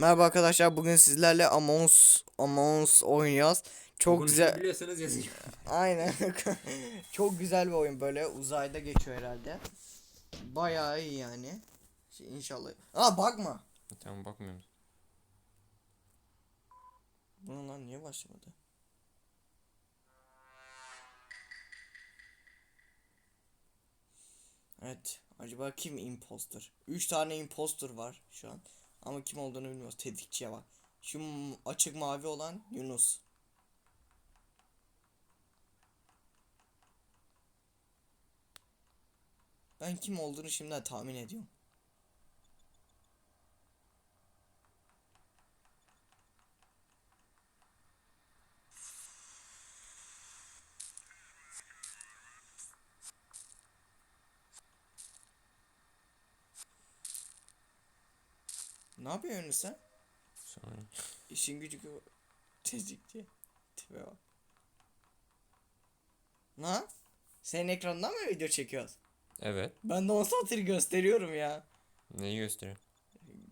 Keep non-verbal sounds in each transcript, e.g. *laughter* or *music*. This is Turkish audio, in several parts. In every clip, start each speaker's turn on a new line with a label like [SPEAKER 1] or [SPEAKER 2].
[SPEAKER 1] Merhaba arkadaşlar bugün sizlerle Among Us, Among Us oynuyoruz. Çok güzel.
[SPEAKER 2] Biliyorsanız yazın. *laughs*
[SPEAKER 1] Aynen. *laughs* Çok güzel bir oyun böyle uzayda geçiyor herhalde. Bayağı iyi yani. Şey, inşallah. Aa bakma.
[SPEAKER 2] tamam bakmıyorum.
[SPEAKER 1] Bunun lan niye başlamadı? Evet. Acaba kim imposter? 3 tane imposter var şu an. Ama kim olduğunu bilmiyoruz. Tetikçiye bak. Şu açık mavi olan Yunus. Ben kim olduğunu şimdiden tahmin ediyorum. Ne yapıyorsun sen?
[SPEAKER 2] Sonra
[SPEAKER 1] İşin gücü tetikçi. Tipe bak. Ne? Senin ekrandan mı video çekiyoruz?
[SPEAKER 2] Evet.
[SPEAKER 1] Ben de 10 saattir gösteriyorum ya.
[SPEAKER 2] Neyi gösteriyor?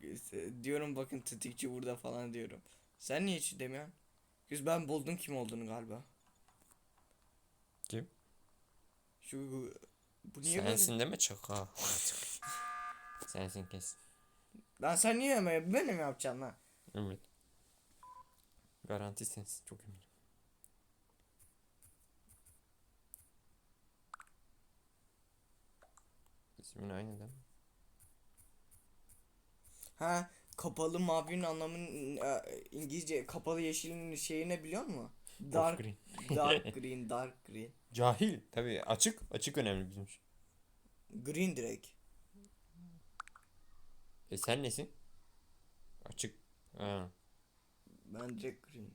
[SPEAKER 1] Göster- Diyorum bakın tetikçi burada falan diyorum. Sen niye hiç demiyorsun? Yüz ben buldum kim olduğunu galiba.
[SPEAKER 2] Kim?
[SPEAKER 1] Şu bu niye
[SPEAKER 2] Sensin deme çaka. *laughs* Sensin kes.
[SPEAKER 1] Lan sen niye mi böyle mi yapacaksın lan?
[SPEAKER 2] Evet. Garanti sensin çok eminim. İsmin aynı değil mi?
[SPEAKER 1] Ha kapalı mavinin anlamının e, İngilizce kapalı yeşilin şeyini biliyor musun? Dark
[SPEAKER 2] green. *laughs*
[SPEAKER 1] dark green dark green.
[SPEAKER 2] Cahil. Tabii açık. Açık önemli bizim için.
[SPEAKER 1] Green direkt.
[SPEAKER 2] E sen nesin? Açık. Ha.
[SPEAKER 1] Ben direkt green.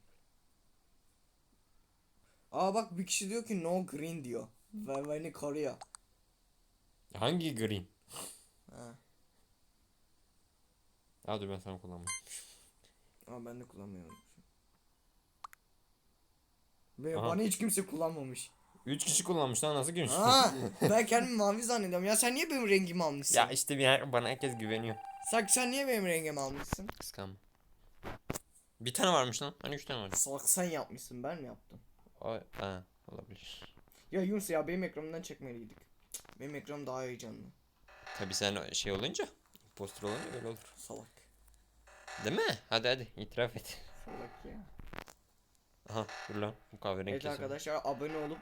[SPEAKER 1] Aa bak bir kişi diyor ki no green diyor. Ve beni koruyor.
[SPEAKER 2] Hangi green?
[SPEAKER 1] Ha.
[SPEAKER 2] Dur ben sana kullanmam.
[SPEAKER 1] Ama ben de kullanmıyorum. Ve
[SPEAKER 2] Aha.
[SPEAKER 1] bana hiç kimse kullanmamış.
[SPEAKER 2] 3 kişi kullanmış lan nasıl?
[SPEAKER 1] Ha, ben kendimi mavi zannediyorum. Ya sen niye benim rengimi almışsın?
[SPEAKER 2] ya işte bir yer bana herkes güveniyor.
[SPEAKER 1] Sen, sen niye benim rengimi almışsın?
[SPEAKER 2] Kıskanma. Bir tane varmış lan. Hani 3 tane var.
[SPEAKER 1] Salak sen yapmışsın ben mi yaptım?
[SPEAKER 2] O, ha, olabilir.
[SPEAKER 1] Ya Yunus ya benim ekranımdan çekmeliydik. Cık, Benim ekranım daha heyecanlı.
[SPEAKER 2] Tabi sen şey olunca, impostor olunca öyle olur.
[SPEAKER 1] Salak.
[SPEAKER 2] Değil mi? Hadi hadi itiraf et.
[SPEAKER 1] Salak ya.
[SPEAKER 2] Aha dur lan bu kahverengi
[SPEAKER 1] Evet
[SPEAKER 2] kesin.
[SPEAKER 1] arkadaşlar abone olup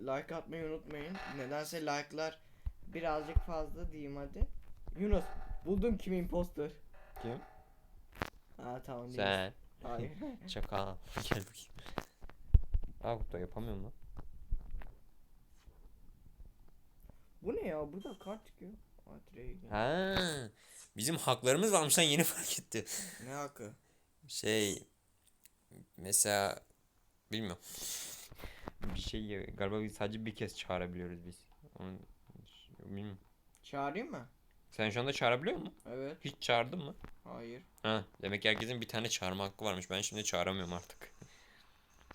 [SPEAKER 1] like atmayı unutmayın. Nedense like'lar birazcık fazla diyeyim hadi. Yunus buldum kim imposter.
[SPEAKER 2] Kim?
[SPEAKER 1] Ha tamam değil.
[SPEAKER 2] Sen.
[SPEAKER 1] Hayır. *laughs*
[SPEAKER 2] Şaka. Gel bakayım. Aa burada yapamıyorum lan.
[SPEAKER 1] Bu ne ya? Burada kart çıkıyor. Gel.
[SPEAKER 2] Ha. Bizim haklarımız varmış lan yeni fark etti.
[SPEAKER 1] Ne hakkı?
[SPEAKER 2] Şey mesela bilmiyorum. Bir şey galiba biz sadece bir kez çağırabiliyoruz biz. Onu bilmiyorum.
[SPEAKER 1] Çağırayım mı?
[SPEAKER 2] Sen şu anda çağırabiliyor musun?
[SPEAKER 1] Evet.
[SPEAKER 2] Hiç çağırdın mı?
[SPEAKER 1] Hayır.
[SPEAKER 2] Ha, demek ki herkesin bir tane çağırma hakkı varmış. Ben şimdi çağıramıyorum artık.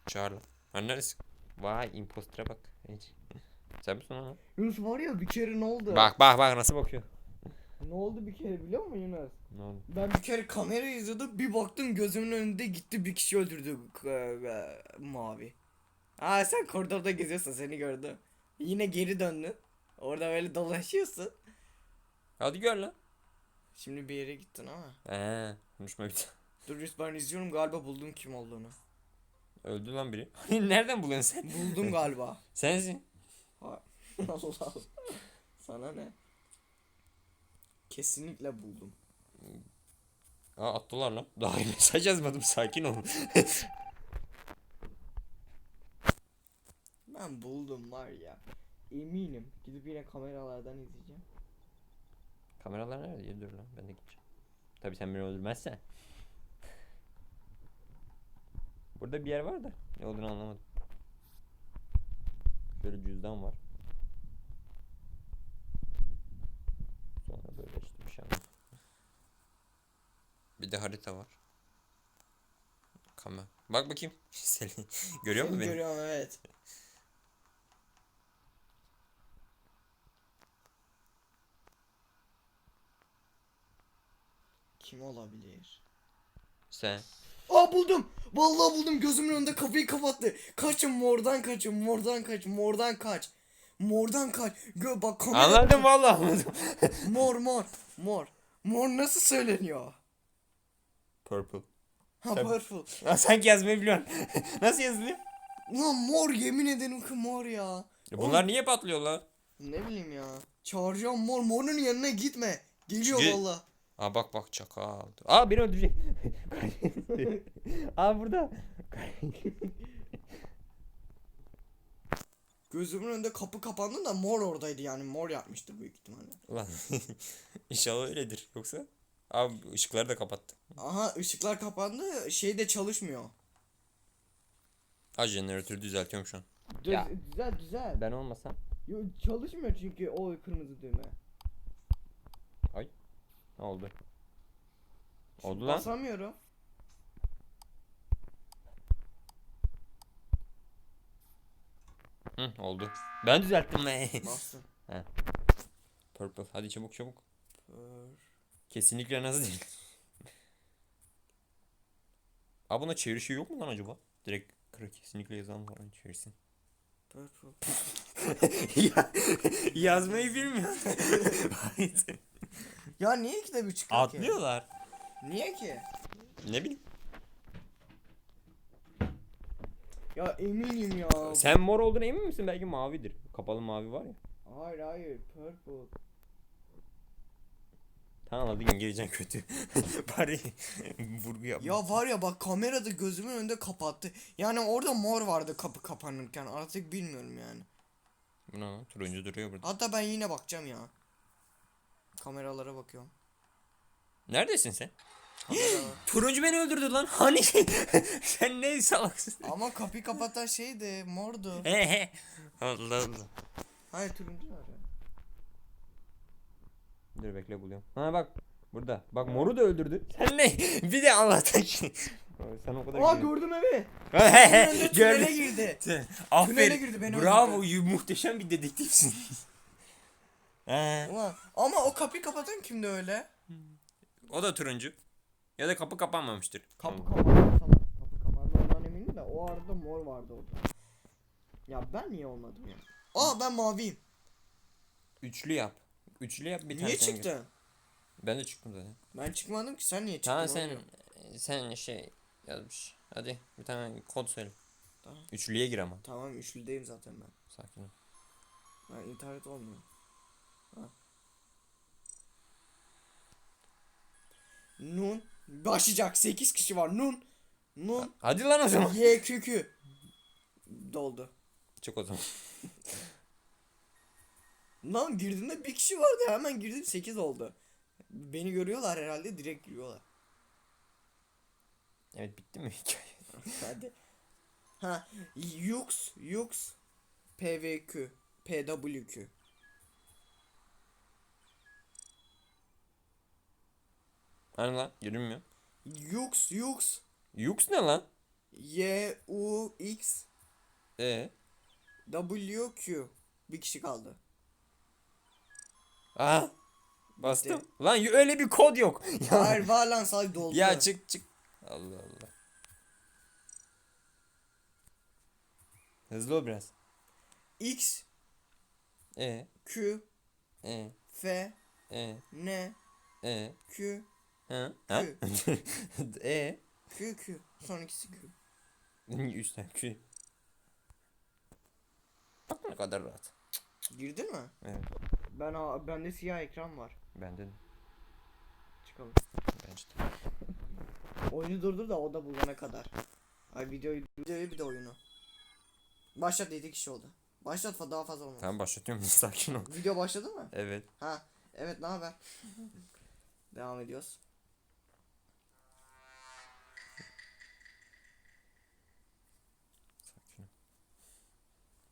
[SPEAKER 2] Çağır lan. Neresi? Vay impostora bak. Hiç. Sen misin lan?
[SPEAKER 1] Yunus var ya bir kere ne oldu?
[SPEAKER 2] Bak bak bak nasıl bakıyor.
[SPEAKER 1] Ne oldu bir kere biliyor musun Yunus?
[SPEAKER 2] Ne oldu?
[SPEAKER 1] Ben bir kere kamera izliyordum bir baktım gözümün önünde gitti bir kişi öldürdü e, e, mavi. Aa sen koridorda geziyorsun seni gördüm. Yine geri döndün. Orada böyle dolaşıyorsun.
[SPEAKER 2] Hadi gör lan.
[SPEAKER 1] Şimdi bir yere gittin ama.
[SPEAKER 2] Eee konuşma bir
[SPEAKER 1] Dur Yunus ben izliyorum galiba buldum kim olduğunu.
[SPEAKER 2] Öldü lan biri. *laughs* Nereden buluyorsun sen?
[SPEAKER 1] Buldum galiba. *laughs*
[SPEAKER 2] Sensin. *laughs*
[SPEAKER 1] Allah Allah. Sana ne? Kesinlikle buldum.
[SPEAKER 2] Aa attılar lan. Daha iyi mesaj yazmadım sakin ol.
[SPEAKER 1] Ben buldum var ya. Eminim. Gidip yine kameralardan izleyeceğim.
[SPEAKER 2] Kameralar nerede? Dur lan ben de gideceğim. Tabii sen beni öldürmezsen. Burada bir yer var da ne olduğunu anlamadım. Şöyle cüzdan var. Sonra böyle işte bir şey anlamadım. Bir de harita var. Kamera. Bak bakayım. *laughs* Selin. Görüyor musun beni?
[SPEAKER 1] Görüyorum evet. Kim olabilir?
[SPEAKER 2] Sen.
[SPEAKER 1] Aa buldum. Vallahi buldum. Gözümün önünde kapıyı kapattı. Kaçın mordan kaçın. Mordan kaç. Mordan kaç. Mordan kaç. Gö bak kamera.
[SPEAKER 2] Anladım vallahi anladım. *laughs*
[SPEAKER 1] Mor mor. Mor. Mor nasıl söyleniyor?
[SPEAKER 2] Purple.
[SPEAKER 1] Ha
[SPEAKER 2] Tabii.
[SPEAKER 1] purple. *laughs*
[SPEAKER 2] Aa, sanki yazmayı biliyorsun. *laughs* Nasıl yazılıyor?
[SPEAKER 1] Lan mor yemin ederim ki mor ya.
[SPEAKER 2] Ya bunlar niye patlıyorlar?
[SPEAKER 1] Ne bileyim ya. Çağıracağım mor. Morun yanına gitme. Geliyor
[SPEAKER 2] Çünkü-
[SPEAKER 1] valla.
[SPEAKER 2] Aa bak bak çakal. Aa beni öldürecek. *laughs* Aa burada.
[SPEAKER 1] Gözümün önünde kapı kapandı da mor oradaydı yani. Mor yapmıştı büyük ihtimalle.
[SPEAKER 2] Ulan *laughs* inşallah öyledir. Yoksa abi ışıkları da kapattı.
[SPEAKER 1] Aha ışıklar kapandı. Şey de çalışmıyor.
[SPEAKER 2] Aa jeneratörü düzeltiyorum şu an.
[SPEAKER 1] Düz-
[SPEAKER 2] Ya.
[SPEAKER 1] Güzel güzel.
[SPEAKER 2] Ben olmasam.
[SPEAKER 1] Yo, çalışmıyor çünkü o kırmızı düğme.
[SPEAKER 2] Ne oldu? Oldu lan.
[SPEAKER 1] Basamıyorum.
[SPEAKER 2] Hı, oldu. Ben düzelttim be.
[SPEAKER 1] Bastım. *laughs*
[SPEAKER 2] Purple. Hadi çabuk çabuk.
[SPEAKER 1] Pır.
[SPEAKER 2] Kesinlikle nasıl değil. *laughs* Aa buna çeviri şey yok mu lan acaba? Direkt kırık kesinlikle yazan falan çevirsin.
[SPEAKER 1] Purple. *laughs*
[SPEAKER 2] ya, yazmayı bilmiyor.
[SPEAKER 1] Ya niye iki de bir çıkıyor ki?
[SPEAKER 2] Atlıyorlar.
[SPEAKER 1] Niye ki?
[SPEAKER 2] Ne bileyim.
[SPEAKER 1] Ya eminim ya.
[SPEAKER 2] Sen mor olduğuna emin misin? Belki mavidir. Kapalı mavi var ya.
[SPEAKER 1] Hayır hayır purple.
[SPEAKER 2] Tamam hadi İngilizcen kötü. *laughs* Bari vurgu yap.
[SPEAKER 1] Ya var ya bak kamerada gözümün önünde kapattı. Yani orada mor vardı kapı kapanırken artık bilmiyorum yani.
[SPEAKER 2] Bu ne lan? Turuncu duruyor burada.
[SPEAKER 1] Hatta ben yine bakacağım ya. Kameralara bakıyorum.
[SPEAKER 2] Neredesin sen? *gasps* Turuncu beni öldürdü lan. *laughs* Hani *laughs* sen ne salaksın?
[SPEAKER 1] Ama kapıyı kapatan şeydi mordu.
[SPEAKER 2] He he. Allah Allah.
[SPEAKER 1] Hayır turuncu var ya.
[SPEAKER 2] Dur bekle buluyorum. Ha bak. Burada. Bak moru da öldürdü. Sen ne? *laughs* Bir de Allah'tan şey. Sen o kadar
[SPEAKER 1] Aa gördüm evi.
[SPEAKER 2] He he,
[SPEAKER 1] Önünde tünele
[SPEAKER 2] gördüm.
[SPEAKER 1] girdi. Tünele
[SPEAKER 2] Aferin.
[SPEAKER 1] girdi, beni
[SPEAKER 2] Bravo.
[SPEAKER 1] öldürdü.
[SPEAKER 2] yu- Muhteşem bir dedektifsin. He.
[SPEAKER 1] Ulan ama o kapıyı kapatan kimdi öyle?
[SPEAKER 2] O da turuncu. Ya da kapı kapanmamıştır.
[SPEAKER 1] Kapı kapandı salak. Kapı kapandı ondan eminim de o arada mor vardı orada. Ya ben niye olmadım ya? Aa ben maviyim.
[SPEAKER 2] Üçlü yap. Üçlü yap bir tane
[SPEAKER 1] niye
[SPEAKER 2] sen gir.
[SPEAKER 1] çıktın?
[SPEAKER 2] Ben de çıktım zaten.
[SPEAKER 1] Ben çıkmadım ki sen niye çıktın?
[SPEAKER 2] Tamam sen
[SPEAKER 1] diyorum.
[SPEAKER 2] sen şey yazmış. Hadi bir tane kod söyle.
[SPEAKER 1] Tamam.
[SPEAKER 2] Üçlüye gir ama.
[SPEAKER 1] Tamam üçlüdeyim zaten ben.
[SPEAKER 2] Sakin ol.
[SPEAKER 1] Ben internet olmuyor. Nun başlayacak 8 kişi var. Nun Nun
[SPEAKER 2] Hadi lan o zaman.
[SPEAKER 1] Y kükü doldu.
[SPEAKER 2] Çık o zaman.
[SPEAKER 1] Lan girdiğimde bir kişi vardı hemen girdim 8 oldu. Beni görüyorlar herhalde direkt giriyorlar.
[SPEAKER 2] Evet bitti mi hikaye? *laughs*
[SPEAKER 1] Hadi. Ha Yux Yux PVQ PWQ
[SPEAKER 2] Hani lan görünmüyor.
[SPEAKER 1] Yux Yux
[SPEAKER 2] Yux ne lan?
[SPEAKER 1] Y U X
[SPEAKER 2] E.
[SPEAKER 1] W Q bir kişi kaldı.
[SPEAKER 2] Aa. Bastım. Lan y- öyle bir kod yok. *laughs*
[SPEAKER 1] Hayır var lan sadece doldu.
[SPEAKER 2] ya çık çık. Allah Allah. Hızlı ol biraz.
[SPEAKER 1] X
[SPEAKER 2] E.
[SPEAKER 1] Q
[SPEAKER 2] E.
[SPEAKER 1] F
[SPEAKER 2] E.
[SPEAKER 1] N
[SPEAKER 2] E.
[SPEAKER 1] Q
[SPEAKER 2] Ha? Ha? *laughs* e.
[SPEAKER 1] Q Q son ikisi Q.
[SPEAKER 2] Üstten Q. Bak ne kadar rahat.
[SPEAKER 1] Girdin mi?
[SPEAKER 2] Evet.
[SPEAKER 1] Ben bende siyah ekran var.
[SPEAKER 2] Bende de.
[SPEAKER 1] Çıkalım.
[SPEAKER 2] Bence de. *laughs*
[SPEAKER 1] Oyunu durdur da o da bulana kadar. Ay videoyu videoyu bir de oyunu. Başlat 7 kişi oldu. Başlat daha fazla olmaz.
[SPEAKER 2] Tamam başlatıyorum. Sakin ol.
[SPEAKER 1] Video başladı mı?
[SPEAKER 2] Evet.
[SPEAKER 1] Ha. Evet ne haber? *laughs* Devam ediyoruz.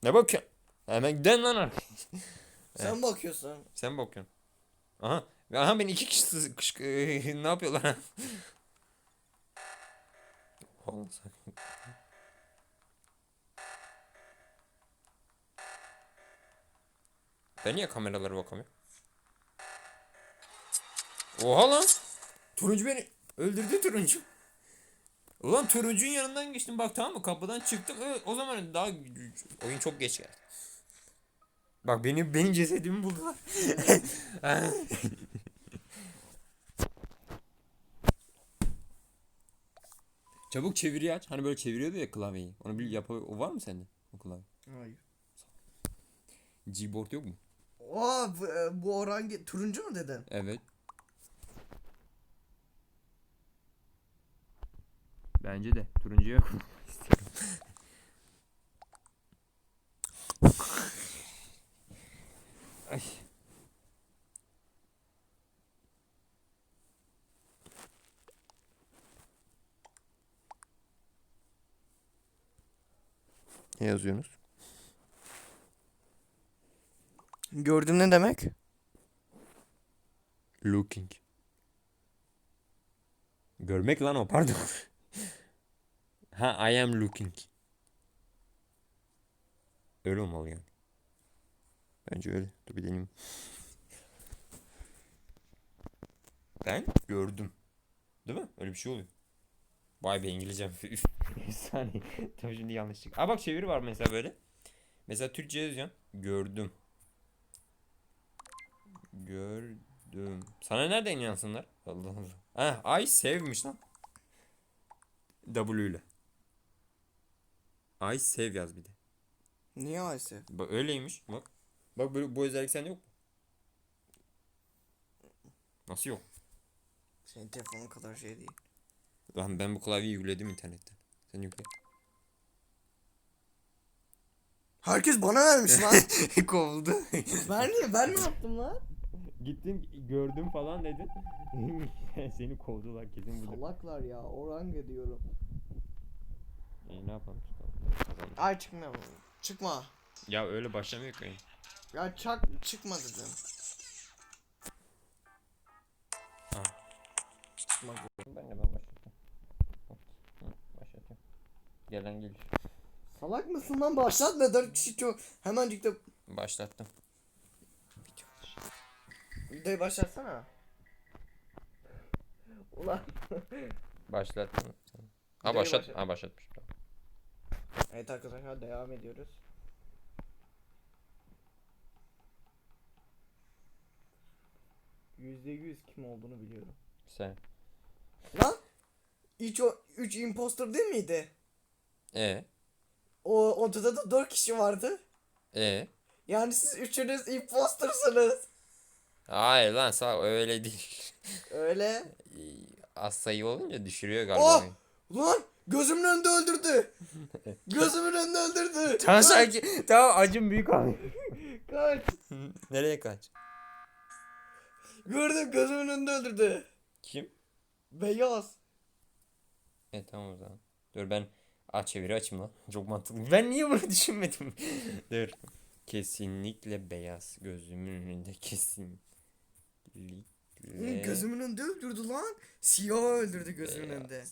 [SPEAKER 2] Ne bakıyorsun? Hemen giden lan arkaya. *laughs*
[SPEAKER 1] Sen bakıyorsun.
[SPEAKER 2] Sen bakıyorsun. Aha. Aha beni iki kişi sız- kış- ne yapıyorlar? *laughs* Oğlum sakin. Ben niye kameralara bakamıyorum? Oha lan. Turuncu beni öldürdü turuncu. Ulan turuncunun yanından geçtim bak tamam mı kapıdan çıktım evet, o zaman daha oyun çok geç geldi. Bak benim benim cesedimi buldular. *laughs* Çabuk çeviri aç. Hani böyle çeviriyordu ya klavyeyi. Onu bir yap o var mı sende? O klavye.
[SPEAKER 1] Hayır.
[SPEAKER 2] Gboard yok mu?
[SPEAKER 1] Aa bu, e, bu orange turuncu mu dedin?
[SPEAKER 2] Evet. Bence de turuncuya kullanmak istiyorum. Ay. Ne yazıyorsunuz?
[SPEAKER 1] Gördüm ne demek?
[SPEAKER 2] Looking. Görmek lan o pardon. Ha I am looking. Öyle olmalı yani. Bence öyle. Dur bir deneyeyim. Ben gördüm. Değil mi? Öyle bir şey oluyor. Vay be İngilizcem. *laughs* Saniye. Tabii şimdi yanlışlık. Aa bak çeviri var mesela böyle. Mesela Türkçe yazıyorsun. Gördüm. Gördüm. Sana nereden yansınlar? Allah Allah. Ha, ay sevmiş lan. W ile. Ay sev yaz bir de.
[SPEAKER 1] Niye Ayse?
[SPEAKER 2] Bak öyleymiş. Bak. Bak böyle bu özellik sende yok mu? Nasıl yok?
[SPEAKER 1] Senin telefonun kadar şey değil.
[SPEAKER 2] Lan ben bu klavyeyi yükledim internetten. Sen yükle.
[SPEAKER 1] Herkes bana vermiş lan. *laughs*
[SPEAKER 2] Kovuldu.
[SPEAKER 1] ben niye? Ben ne yaptım lan?
[SPEAKER 2] Gittin gördüm falan dedin. *laughs* Seni kovdular kesin bu.
[SPEAKER 1] Salaklar ya. Orange diyorum.
[SPEAKER 2] E, ne yapalım?
[SPEAKER 1] Ay çıkmıyor. Çıkma.
[SPEAKER 2] Ya öyle başlamıyor ki.
[SPEAKER 1] Ya çak çıkma dedim.
[SPEAKER 2] Ha.
[SPEAKER 1] Çıkma.
[SPEAKER 2] Ben de ben başlatıyorum. Başlatıyorum. Gelen gelir.
[SPEAKER 1] Salak mısın lan? Başlatma. Dört kişi çok. Hemencik de.
[SPEAKER 2] Başlattım.
[SPEAKER 1] De başlatsana. Ulan. *laughs*
[SPEAKER 2] Başlattım. Ha başlat- Ha başlatmış.
[SPEAKER 1] Evet arkadaşlar devam ediyoruz. Yüzde yüz kim olduğunu biliyorum.
[SPEAKER 2] Sen.
[SPEAKER 1] Lan! Üç, o, üç imposter değil miydi?
[SPEAKER 2] E
[SPEAKER 1] O odada da dört kişi vardı.
[SPEAKER 2] e
[SPEAKER 1] Yani siz üçünüz impostersınız.
[SPEAKER 2] Hayır lan sağ öyle değil.
[SPEAKER 1] Öyle.
[SPEAKER 2] Az sayı olunca düşürüyor galiba.
[SPEAKER 1] Oh! Lan! Gözümün önünde öldürdü. Gözümün önünde öldürdü.
[SPEAKER 2] Tamam sanki tamam acım büyük abi.
[SPEAKER 1] Kaç.
[SPEAKER 2] Nereye kaç?
[SPEAKER 1] Gördüm gözümün önünde öldürdü.
[SPEAKER 2] Kim?
[SPEAKER 1] Beyaz.
[SPEAKER 2] E tamam o zaman. Dur ben aç çeviri açayım lan. *laughs* Çok mantıklı. Ben niye bunu düşünmedim? *laughs* Dur. Kesinlikle beyaz. Gözümün önünde kesinlikle.
[SPEAKER 1] Gözümün önünde öldürdü lan. Siyah öldürdü gözümün
[SPEAKER 2] Beyaz.
[SPEAKER 1] önünde.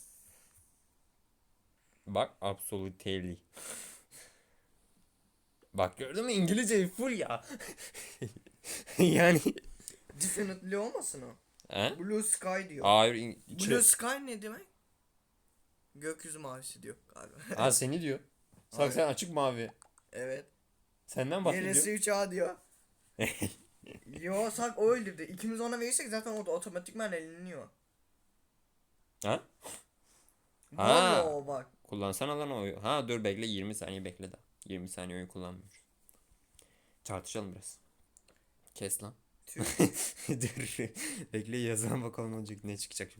[SPEAKER 2] Bak absolutely. Bak gördün mü İngilizce full ya. *laughs* yani.
[SPEAKER 1] Definitely olmasın o.
[SPEAKER 2] He?
[SPEAKER 1] Blue sky diyor.
[SPEAKER 2] Hayır. İng-
[SPEAKER 1] Blue sky ne demek? Gökyüzü mavisi diyor galiba.
[SPEAKER 2] Ha seni diyor. *laughs* Sak sen açık mavi.
[SPEAKER 1] evet.
[SPEAKER 2] Senden bahsediyor.
[SPEAKER 1] Neresi 3A diyor. *laughs* Yo sak o öldürdü. İkimiz ona verirsek zaten o da otomatikman eleniyor.
[SPEAKER 2] Ha?
[SPEAKER 1] Vallahi
[SPEAKER 2] Ha.
[SPEAKER 1] o bak.
[SPEAKER 2] Kullansana lan o. Ha dur bekle 20 saniye bekle daha. 20 saniye oyun kullanmıyor. Tartışalım biraz. Kes lan. *laughs* Dur. bekle yazalım bakalım ne olacak ne çıkacak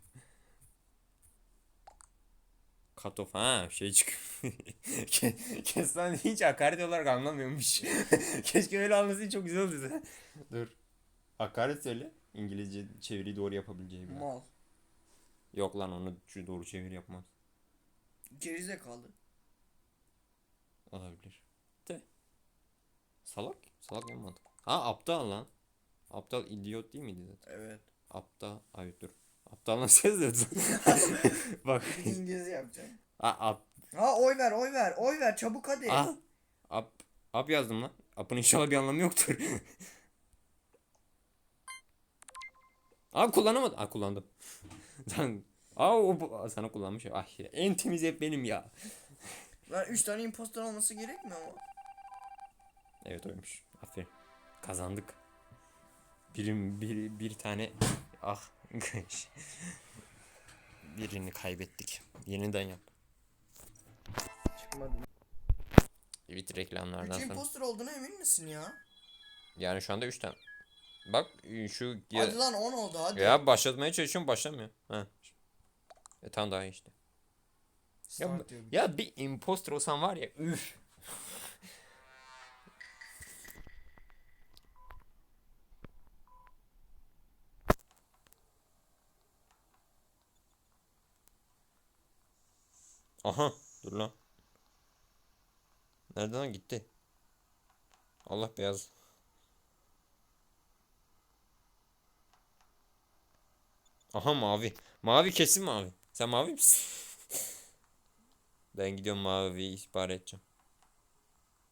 [SPEAKER 2] off ha şey çık. *laughs* Ke- Kes lan hiç hakaret olarak anlamıyormuş. *laughs* Keşke öyle anlasın çok güzel olurdu. dur. Hakaret söyle. İngilizce çeviriyi doğru yapabileceği bir.
[SPEAKER 1] Mal.
[SPEAKER 2] Yok lan onu doğru çeviri yapmaz.
[SPEAKER 1] Gerizekalı.
[SPEAKER 2] Olabilir. De. Salak. Salak olmadı. Ha aptal lan. Aptal idiot değil miydi zaten?
[SPEAKER 1] Evet.
[SPEAKER 2] Aptal. Ay dur. Aptal nasıl yazıyorsun? *laughs* Bak.
[SPEAKER 1] İngilizce yapacağım.
[SPEAKER 2] Ha ap.
[SPEAKER 1] Ha oy ver oy ver oy ver çabuk hadi.
[SPEAKER 2] Ah. Ap. Ap yazdım lan. Apın inşallah bir anlamı yoktur. *laughs* Aa kullanamadım. Aa kullandım. *laughs* Lan Aa o bu- sana kullanmış. Ay en temiz hep benim ya.
[SPEAKER 1] Lan 3 tane impostor olması gerekmiyor mu?
[SPEAKER 2] Evet oymuş. Aferin. Kazandık. Birim bir, bir tane ah *laughs* birini kaybettik. Yeniden yap.
[SPEAKER 1] Çıkmadı.
[SPEAKER 2] Evet reklamlardan
[SPEAKER 1] 3
[SPEAKER 2] sonra.
[SPEAKER 1] impostor olduğuna emin misin ya?
[SPEAKER 2] Yani şu anda 3 tane. Bak şu ya,
[SPEAKER 1] Hadi lan 10 oldu hadi.
[SPEAKER 2] ya başlatmaya çalışıyorum başlamıyor. Ha. E tamam daha iyi işte. Ya,
[SPEAKER 1] Start diyor.
[SPEAKER 2] ya bir imposter olsan var ya üf. Aha dur lan. Nereden lan gitti? Allah beyaz. Aha mavi. Mavi kesin mavi. Sen mavi misin? ben gidiyorum mavi ihbar edeceğim.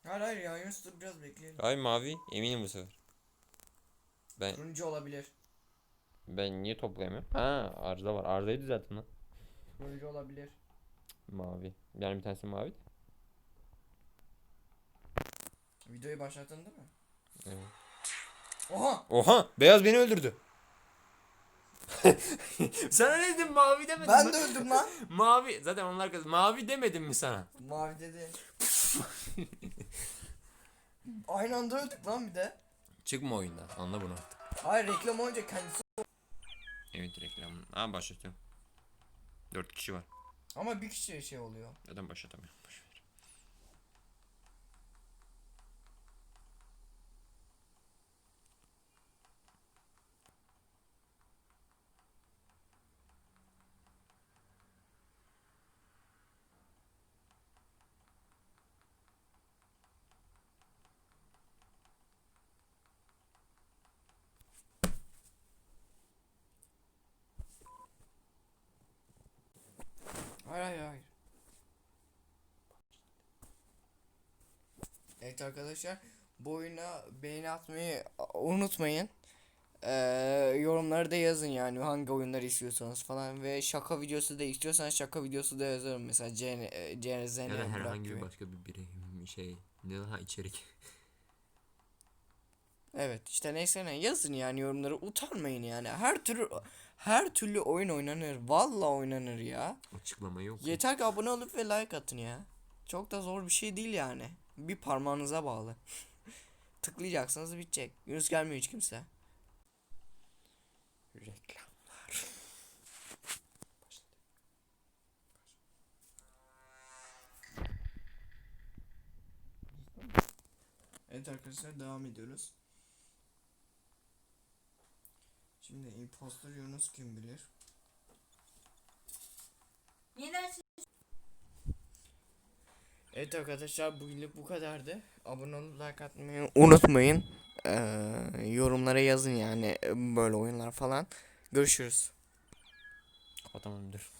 [SPEAKER 1] Hayır hayır ya Yunus dur biraz bekleyelim.
[SPEAKER 2] Ay mavi eminim bu sefer. Ben
[SPEAKER 1] Turuncu olabilir.
[SPEAKER 2] ben niye toplayamıyorum? Ha arıza var. Arızaydı zaten lan.
[SPEAKER 1] Turuncu olabilir.
[SPEAKER 2] Mavi. Yani bir tanesi mavi. de.
[SPEAKER 1] Videoyu başlattın değil mi?
[SPEAKER 2] Evet.
[SPEAKER 1] Oha!
[SPEAKER 2] Oha beyaz beni öldürdü. *laughs* sana ne dedim mavi demedim
[SPEAKER 1] Ben
[SPEAKER 2] mi?
[SPEAKER 1] de öldüm lan. *laughs*
[SPEAKER 2] Mavi zaten onlar kız. Mavi demedim mi sana?
[SPEAKER 1] Mavi dedi. Aynı anda öldük lan bir de.
[SPEAKER 2] Çıkma oyundan. Anla bunu artık.
[SPEAKER 1] Hayır reklam olunca kendisi.
[SPEAKER 2] Evet reklam. Aa başlatıyorum. 4 kişi var.
[SPEAKER 1] Ama bir kişi şey oluyor.
[SPEAKER 2] Neden başlatamıyorum? Boş ver.
[SPEAKER 1] Hayır hayır hayır. Evet arkadaşlar bu oyuna beğeni atmayı unutmayın. Ee, yorumları da yazın yani hangi oyunları istiyorsanız falan ve şaka videosu da istiyorsanız şaka videosu da yazarım mesela CNZN
[SPEAKER 2] Ya da herhangi bir başka bir birey şey ne daha içerik.
[SPEAKER 1] Evet işte neyse ne yazın yani yorumları utanmayın yani her türlü her türlü oyun oynanır valla oynanır ya.
[SPEAKER 2] Açıklama yok.
[SPEAKER 1] Yeter ki abone olup ve like atın ya. Çok da zor bir şey değil yani. Bir parmağınıza bağlı. *laughs* Tıklayacaksınız bitecek. Yunus gelmiyor hiç kimse.
[SPEAKER 2] Reklamlar.
[SPEAKER 1] Evet arkadaşlar devam ediyoruz. Şimdi impostor Yunus kim bilir? Evet arkadaşlar bugünlük bu kadardı. Abone olup like atmayı unutmayın. Ee, yorumlara yazın yani böyle oyunlar falan. Görüşürüz.
[SPEAKER 2] Kapatamam dur.